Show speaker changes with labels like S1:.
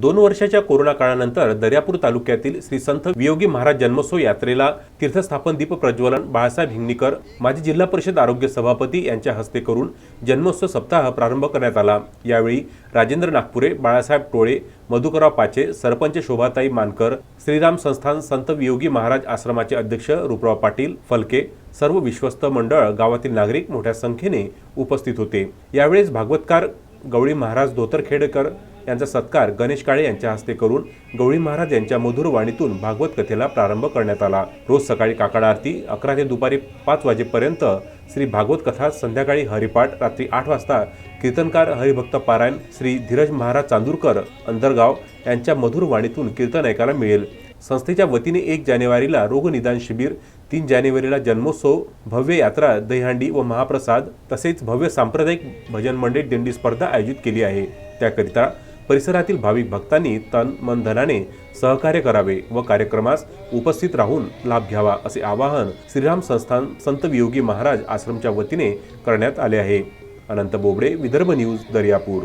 S1: दोन वर्षाच्या कोरोना काळानंतर दर्यापूर तालुक्यातील श्री संत वियोगी महाराज जन्मोत्सव यात्रेला तीर्थस्थापन दीप प्रज्वलन बाळासाहेब हिंगणीकर माजी जिल्हा परिषद आरोग्य सभापती यांच्या हस्ते करून जन्मोत्सव सप्ताह प्रारंभ करण्यात आला. यावेळी राजेंद्र नागपुरे बाळासाहेब टोळे मधुकरराव पाचे सरपंच शोभाताई मानकर श्रीराम संस्थान संत वियोगी महाराज आश्रमाचे अध्यक्ष रूपराव पाटील फलके सर्व विश्वस्त मंडळ गावातील नागरिक मोठ्या संख्येने उपस्थित होते. यावेळेस भागवतकार गवळी महाराज धोतरखेडकर यांचा सत्कार गणेश काळे यांच्या हस्ते करून गवळी महाराज यांच्या मधुर वाणीतून भागवत कथेला प्रारंभ करण्यात आला. रोज सकाळी काकड आरती अकरा ते दुपारी पाच वाजेपर्यंत श्री भागवत कथा संध्याकाळी हरिपाठ रात्री आठ वाजता कीर्तनकार हरिभक्त पारायण श्री धीरज महाराज चांदूरकर अंतरगाव यांच्या मधुर वाणीतून कीर्तन ऐकायला मिळेल. संस्थेच्या वतीने एक जानेवारीला रोगनिदान शिबिर तीन जानेवारीला जन्मोत्सव भव्य यात्रा दहीहंडी व महाप्रसाद तसेच भव्य सांप्रदायिक भजन मंडळी दिंडी स्पर्धा आयोजित केली आहे. त्याकरिता परिसरातील भाविक भक्तांनी तन मन धनाने सहकार्य करावे व कार्यक्रमास उपस्थित राहून लाभ घ्यावा असे आवाहन श्रीराम संस्थान संत वियोगी महाराज आश्रमच्या वतीने करण्यात आले आहे. अनंत बोबडे विदर्भ न्यूज दर्यापूर.